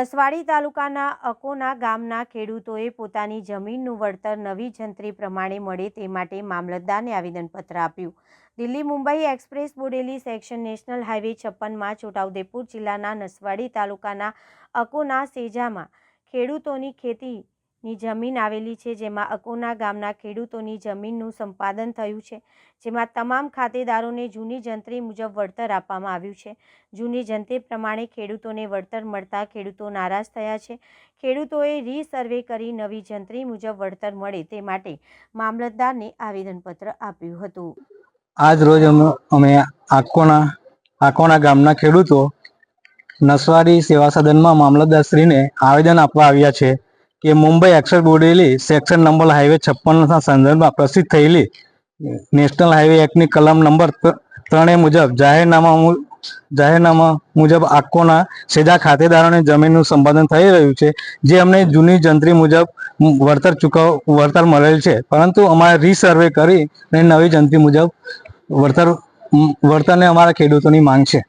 નસવાડી તાલુકાના અકોના ગામના ખેડૂતોએ પોતાની જમીનનું વળતર નવી જંત્રી પ્રમાણે મળે તે માટે મામલતદારને આવેદનપત્ર આપ્યું. Delhi Mumbai express Bodeli section national highway છપ્પનમાં Chhota Udepur જિલ્લાના નસવાડી તાલુકાના અકોના સેજામાં ખેડૂતોની ખેતીની જમીન આવેલી છે, જેમાં અકોના ગામના ખેડૂતોની જમીનનું સંપાદન થયું છે, જેમાં તમામ ખાતેદારોને જૂની જંત્રી મુજબ વળતર આપવામાં આવ્યું છે. જૂની જંત્રી પ્રમાણે ખેડૂતોને વળતર મળતા ખેડૂતો નારાજ થયા છે. ખેડૂતોએ રીસર્વે કરી નવી જંત્રી મુજબ વળતર મળે તે માટે મામલતદારને આવેદનપત્ર આપ્યું હતું. આજ રોજ અમે આકોના આકોના ગામના ખેડૂતો નસવારી સેવા સદનમાં મામલતદારશ્રીને આવેદન આપવા આવ્યા છે. કે Mumbai express Bodeli section number highway છપ્પનના સંદર્ભમાં પ્રસિદ્ધ થયેલી નેશનલ હાઈવે એક્ટની કલમ નંબર ત્ર- ત્રણે મુજબ જાહેરનામા જાહેરનામા મુજબ આકોના સીધા ખાતેદારોને જમીનનું સંપાદન થઈ રહ્યું છે જે અમને જૂની જંત્રી મુજબ વળતર ચૂકવ વળતર મળેલ છે. પરંતુ અમારે રીસર્વે કરી અને નવી જંત્રી મુજબ વળતર વળતરને અમારા ખેડૂતોની માંગ છે.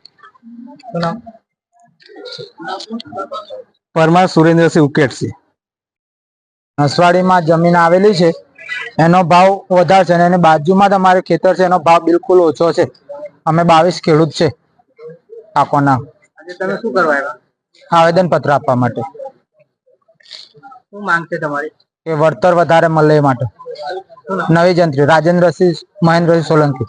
પરમાર સુરેન્દ્રસિંહ ઉકેટસિંહ. નસવાડીમાં જમીન આવેલી છે. એનો ભાવ વધારે છે અને એની બાજુમાં તમારે ખેતર છે એનો ભાવ બિલકુલ ઓછો છે. અમે બાવીસ ખેડૂત છે કાકોના તમે શું કરવા આવ્યા? આવેદન પત્ર આપવા માટે. શું માંગ છે તમારી? કે વળતર વધારે મળે એ માટે. નવી જંત્રી રાજેન્દ્રસિંહ મહેન્દ્રસિંહ સોલંકી.